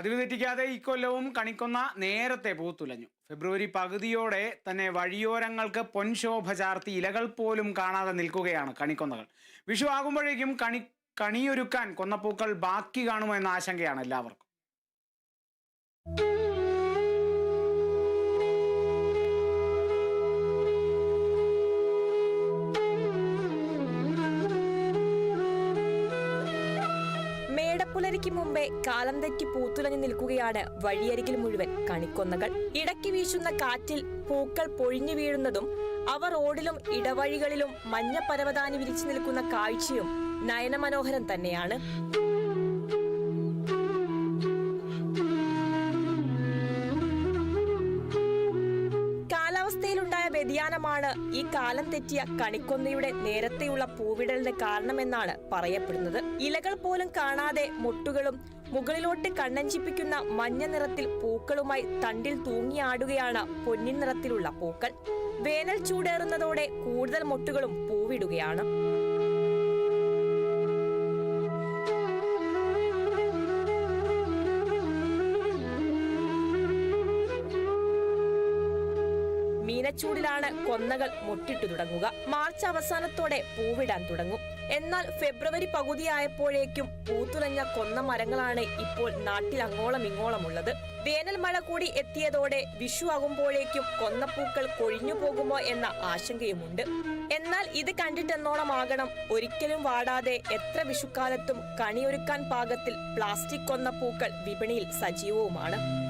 പതിവ് തെറ്റിക്കാതെ ഇക്കൊല്ലവും കണിക്കൊന്ന നേരത്തെ പൂത്തുലഞ്ഞു. ഫെബ്രുവരി പകുതിയോടെ തന്നെ വഴിയോരങ്ങൾക്ക് പൊൻശോഭ ചാർത്തി ഇലകൾ പോലും കാണാതെ നിൽക്കുകയാണ് കണിക്കൊന്നകൾ. വിഷു ആകുമ്പോഴേക്കും കണി കണിയൊരുക്കാൻ കൊന്നപ്പൂക്കൾ ബാക്കി കാണുമോ എന്ന ആശങ്കയാണ് എല്ലാവർക്കും. മേടപ്പുലരിക്ക് മുമ്പേ കാലം തെറ്റി പൂത്തുലഞ്ഞു നിൽക്കുകയാണ് വഴിയരികിൽ മുഴുവൻ കണിക്കൊന്നകൾ. ഇടയ്ക്ക് വീശുന്ന കാറ്റിൽ പൂക്കൾ പൊഴിഞ്ഞു വീഴുന്നതും അവ റോഡിലും ഇടവഴികളിലും മഞ്ഞ പരവതാനി വിരിച്ചു നിൽക്കുന്ന കാഴ്ചയും നയനമനോഹരം തന്നെയാണ്. വ്യതിയാനമാണ് ഈ കാലം തെറ്റിയ കണിക്കൊന്നയുടെ നേരത്തെയുള്ള പൂവിടലിന് കാരണമെന്നാണ് പറയപ്പെടുന്നത്. ഇലകൾ പോലും കാണാതെ മുട്ടുകളും മുകളിലോട്ട് കണ്ണഞ്ചിപ്പിക്കുന്ന മഞ്ഞ നിറത്തിൽ പൂക്കളുമായി തണ്ടിൽ തൂങ്ങിയാടുകയാണ് പൊന്നിൻ നിറത്തിലുള്ള പൂക്കൾ. വേനൽ ചൂടേറുന്നതോടെ കൂടുതൽ മുട്ടുകളും പൂവിടുകയാണ്. മീനച്ചൂടിലാണ് കൊന്നകൾ മുട്ടിട്ടു തുടങ്ങുക. മാർച്ച് അവസാനത്തോടെ പൂവിടാൻ തുടങ്ങും. എന്നാൽ ഫെബ്രുവരി പകുതിയായപ്പോഴേക്കും പൂത്തുലഞ്ഞ കൊന്ന മരങ്ങളാണ് ഇപ്പോൾ നാട്ടിൽ അങ്ങോളം ഇങ്ങോളമുള്ളത്. വേനൽ മഴ കൂടി എത്തിയതോടെ വിഷു ആകുമ്പോഴേക്കും കൊന്നപ്പൂക്കൾ കൊഴിഞ്ഞു പോകുമോ എന്ന ആശങ്കയുമുണ്ട്. എന്നാൽ ഇത് കണ്ടിട്ടെന്നോണമാകണം ഒരിക്കലും വാടാതെ എത്ര വിഷുക്കാലത്തും കണിയൊരുക്കാൻ പാകത്തിൽ പ്ലാസ്റ്റിക് കൊന്നപ്പൂക്കൾ വിപണിയിൽ സജീവവുമാണ്.